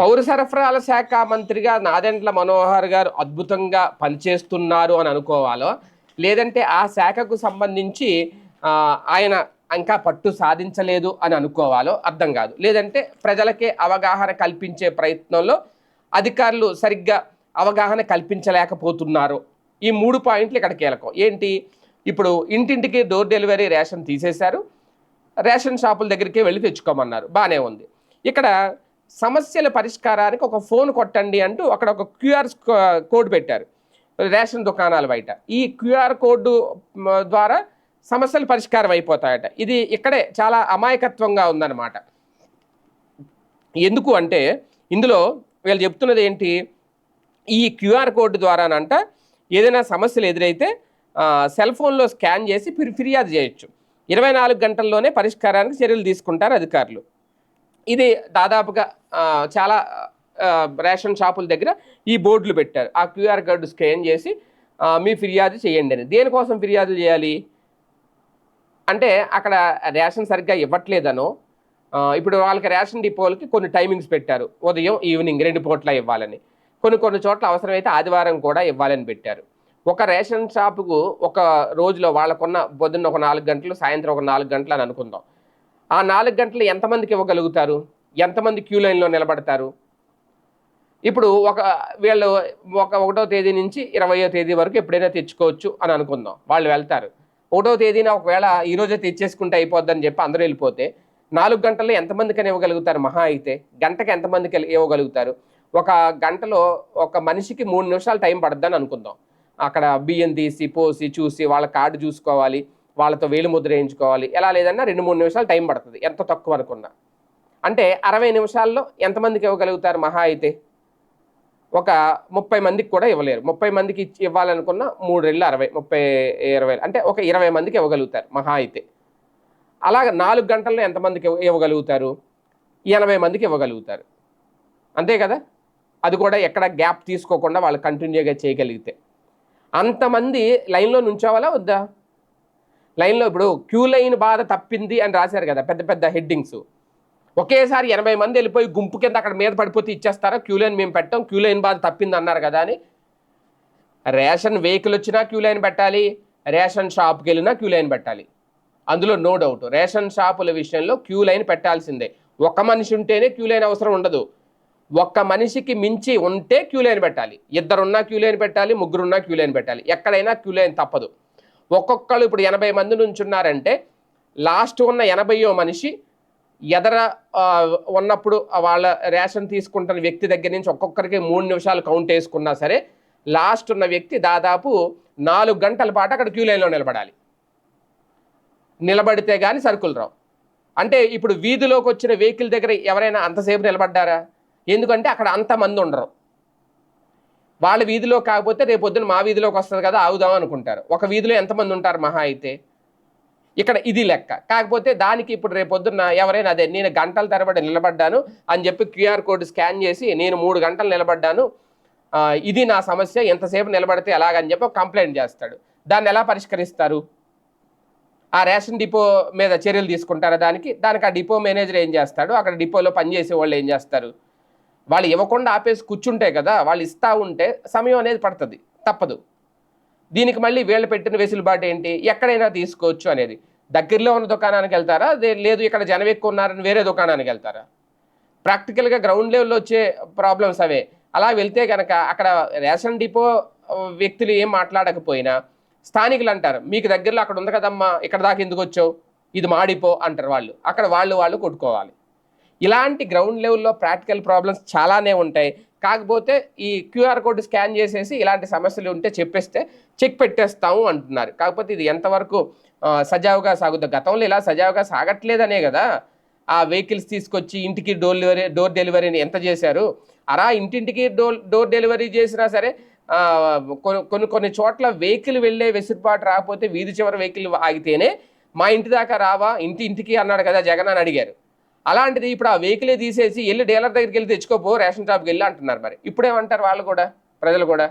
పౌర సరఫరాల శాఖ మంత్రిగా నాదెండ్ల మనోహర్ గారు అద్భుతంగా పనిచేస్తున్నారు అని అనుకోవాలో? లేదంటే ఆ శాఖకు సంబంధించి ఆయన ఇంకా పట్టు సాధించలేదు అని అనుకోవాలో? అర్థం కాదు. లేదంటే ప్రజలకే అవగాహన కల్పించే ప్రయత్నంలో అధికారులు సరిగ్గా అవగాహన కల్పించలేకపోతున్నారు. ఈ మూడు పాయింట్లు ఇక్కడ కీలకం. ఏంటి? ఇప్పుడు ఇంటింటికి డోర్ డెలివరీ రేషన్ తీసేశారు. రేషన్ షాపుల దగ్గరికి వెళ్ళి తెచ్చుకోమన్నారు. బాగానే ఉంది. ఇక్కడ సమస్యల పరిష్కారానికి ఒక ఫోన్ కొట్టండి అంటూ అక్కడ ఒక క్యూఆర్ కోడ్ పెట్టారు. రేషన్ దుకాణాల బయట. ఈ క్యూఆర్ కోడ్ ద్వారా సమస్యలు పరిష్కారం అయిపోతాయట. ఇది ఇక్కడే చాలా అమాయకత్వంగా ఉందన్నమాట. ఎందుకు అంటే ఇందులో వీళ్ళు చెప్తున్నది ఏంటి? ఈ క్యూఆర్ కోడ్ ద్వారానంట ఏదైనా సమస్యలు ఎదురైతే సెల్ ఫోన్లో స్కాన్ చేసి ఫిర్యాదు చేయొచ్చు. ఇరవై నాలుగు గంటల్లోనే పరిష్కారానికి చర్యలు తీసుకుంటారు అధికారులు. ఇది దాదాపుగా చాలా రేషన్ షాపుల దగ్గర ఈ బోర్డులు పెట్టారు. ఆ క్యూఆర్ కోడ్ స్కాన్ చేసి మీ ఫిర్యాదు చేయండి అని. దేనికోసం ఫిర్యాదు చేయాలి? అంటే అక్కడ రేషన్ సరిగ్గా ఇవ్వట్లేదనో ఇప్పుడు వాళ్ళకి రేషన్ డిపోలకి కొన్ని టైమింగ్స్ పెట్టారు. ఉదయం ఈవినింగ్ రెండు పూట్ల ఇవ్వాలని. కొన్ని కొన్ని చోట్ల అవసరమైతే ఆదివారం కూడా ఇవ్వాలని పెట్టారు. ఒక రేషన్ షాపుకు ఒక రోజులో వాళ్ళకున్న పొద్దున్న ఒక నాలుగు గంటలు సాయంత్రం ఒక నాలుగు గంటలు అని అనుకుందాం. ఆ నాలుగు గంటలు ఎంతమందికి ఇవ్వగలుగుతారు? ఎంతమంది క్యూ లైన్లో నిలబడతారు? ఇప్పుడు ఒక వీళ్ళు ఒక ఒకటో తేదీ నుంచి ఇరవయో తేదీ వరకు ఎప్పుడైనా తెచ్చుకోవచ్చు అని అనుకుందాం. వాళ్ళు వెళ్తారు. ఒకటో తేదీన ఒకవేళ ఈరోజే తెచ్చేసుకుంటే అయిపోద్దని చెప్పి అందరూ వెళ్ళిపోతే నాలుగు గంటల్లో ఎంతమందికని ఇవ్వగలుగుతారు మహా అయితే? గంటకి ఎంతమందికి ఇవ్వగలుగుతారు? ఒక గంటలో ఒక మనిషికి మూడు నిమిషాలు టైం పడుద్దని అనుకుందాం. అక్కడ బియ్యం తీసి పోసి చూసి వాళ్ళ కార్డు చూసుకోవాలి. వాళ్ళతో వేలు ముద్ర వేయించుకోవాలి. ఎలా లేదన్నా రెండు మూడు నిమిషాలు టైం పడుతుంది. ఎంత తక్కువ అనుకున్నా. అంటే అరవై నిమిషాల్లో ఎంతమందికి ఇవ్వగలుగుతారు మహా అయితే? ఒక ముప్పై మందికి కూడా ఇవ్వలేరు. ముప్పై మందికి ఇచ్చి ఇవ్వాలనుకున్న మూడు రెళ్ళు అరవై ముప్పై ఇరవై అంటే ఒక ఇరవై మందికి ఇవ్వగలుగుతారు మహా అయితే. అలాగ నాలుగు గంటల్లో ఎంతమందికి ఇవ్వగలుగుతారు? ఎనభై మందికి ఇవ్వగలుగుతారు. అంతే కదా? అది కూడా ఎక్కడ గ్యాప్ తీసుకోకుండా వాళ్ళు కంటిన్యూగా చేయగలిగితే. అంతమంది లైన్లో నుంచోవాలా వద్దా? లైన్లో ఇప్పుడు క్యూ లైన్ బాధ తప్పింది అని రాశారు కదా పెద్ద పెద్ద హెడ్డింగ్స్ ఒకేసారి ఎనభై మంది వెళ్ళిపోయి గుంపు కింద అక్కడ మీద పడిపోతే ఇచ్చేస్తారా క్యూ లైన్ మేము పెట్టాం క్యూ లైన్ బాధ తప్పింది అన్నారు కదా అని రేషన్ వెహికల్ వచ్చినా క్యూ లైన్ పెట్టాలి రేషన్ షాప్కి వెళ్ళినా క్యూ లైన్ పెట్టాలి అందులో నో డౌట్ రేషన్ షాపుల విషయంలో క్యూ లైన్ పెట్టాల్సిందే ఒక మనిషి ఉంటేనే క్యూ లైన్ అవసరం ఉండదు ఒక్క మనిషికి మించి ఉంటే క్యూ లైన్ పెట్టాలి ఇద్దరున్నా క్యూ లైన్ పెట్టాలి ముగ్గురున్నా క్యూ లైన్ పెట్టాలి ఎక్కడైనా క్యూ లైన్ తప్పదు ఒక్కొక్కరు ఇప్పుడు ఎనభై మంది నుంచి ఉన్నారంటే లాస్ట్ ఉన్న ఎనభైయో మనిషి ఎదర ఉన్నప్పుడు వాళ్ళ రేషన్ తీసుకుంటున్న వ్యక్తి దగ్గర నుంచి ఒక్కొక్కరికి మూడు నిమిషాలు కౌంట్ వేసుకున్నా సరే లాస్ట్ ఉన్న వ్యక్తి దాదాపు నాలుగు గంటల పాటు అక్కడ క్యూ లైన్లో నిలబడాలి. నిలబడితే కానీ సరుకులు రావు. అంటే ఇప్పుడు వీధిలోకి వచ్చిన వెహికల్ దగ్గర ఎవరైనా అంతసేపు నిలబడ్డారా? ఎందుకంటే అక్కడ అంతమంది ఉండరు. వాళ్ళ వీధిలో కాకపోతే రేపు పొద్దున మా వీధిలోకి వస్తుంది కదా ఆగుదాం అనుకుంటారు. ఒక వీధిలో ఎంతమంది ఉంటారు మహా అయితే? ఇక్కడ ఇది లెక్క. కాకపోతే దానికి ఇప్పుడు రేపు ఎవరైనా అదే నేను గంటల తరబడి నిలబడ్డాను అని చెప్పి క్యూఆర్ కోడ్ స్కాన్ చేసి నేను మూడు గంటలు నిలబడ్డాను. ఇది నా సమస్య ఎంతసేపు నిలబడితే ఎలాగని చెప్పి కంప్లైంట్ చేస్తాడు. దాన్ని ఎలా పరిష్కరిస్తారు? ఆ రేషన్ డిపో మీద చర్యలు తీసుకుంటారా దానికి? దానికి ఆ డిపో మేనేజర్ ఏం చేస్తాడు? అక్కడ డిపోలో పనిచేసే వాళ్ళు ఏం చేస్తారు? వాళ్ళు ఇవ్వకుండా ఆపేసి కూర్చుంటే కదా వాళ్ళు ఇస్తా ఉంటే సమయం అనేది పడుతుంది తప్పదు. దీనికి మళ్ళీ వీళ్ళు పెట్టిన వెసులుబాటు ఏంటి? ఎక్కడైనా తీసుకోవచ్చు అనేది. దగ్గరలో ఉన్న దుకాణానికి వెళ్తారా? లేదు ఇక్కడ జనం ఎక్కువ ఉన్నారని వేరే దుకాణానికి వెళ్తారా? ప్రాక్టికల్గా గ్రౌండ్ లెవెల్లో వచ్చే ప్రాబ్లమ్స్ అవే. అలా వెళ్తే కనుక అక్కడ రేషన్ డిపో వ్యక్తులు ఏం మాట్లాడకపోయినా స్థానికులు అంటారు మీకు దగ్గరలో అక్కడ ఉంది కదమ్మా ఇక్కడ దాకా ఎందుకు వచ్చావు? ఇది మా డిపో అంటారు వాళ్ళు. అక్కడ వాళ్ళు వాళ్ళు కొట్టుకోవాలి. ఇలాంటి గ్రౌండ్ లెవెల్లో ప్రాక్టికల్ ప్రాబ్లమ్స్ చాలానే ఉంటాయి. కాకపోతే ఈ క్యూఆర్ కోడ్ స్కాన్ చేసేసి ఇలాంటి సమస్యలు ఉంటే చెప్పేస్తే చెక్ పెట్టేస్తాము అంటున్నారు. కాకపోతే ఇది ఎంతవరకు సజావుగా సాగుతుంది గతంలో ఇలా సజావుగా సాగట్లేదనే కదా. ఆ వెహికల్స్ తీసుకొచ్చి ఇంటికి డోర్ డెలివరీ డోర్ డెలివరీని ఎంత చేశారు? అలా ఇంటింటికి డోర్ డోర్ డెలివరీ చేసినా సరే కొన్ని కొన్ని కొన్ని చోట్ల వెహికల్ వెళ్ళే వెసులుబాటు రాకపోతే వీధి చివరి వెహికల్ ఆగితేనే మా ఇంటి దాకా రావా ఇంటి ఇంటికి అన్నాడు కదా జగన్ అని అడిగారు. అలాంటిది ఇప్పుడు ఆ వెహికలే తీసేసి వెళ్ళి డీలర్ దగ్గరికి వెళ్ళి తెచ్చుకోపో రేషన్ షాప్కి వెళ్ళి అంటున్నారు మరి. ఇప్పుడేమంటారు వాళ్ళు కూడా ప్రజలు కూడా?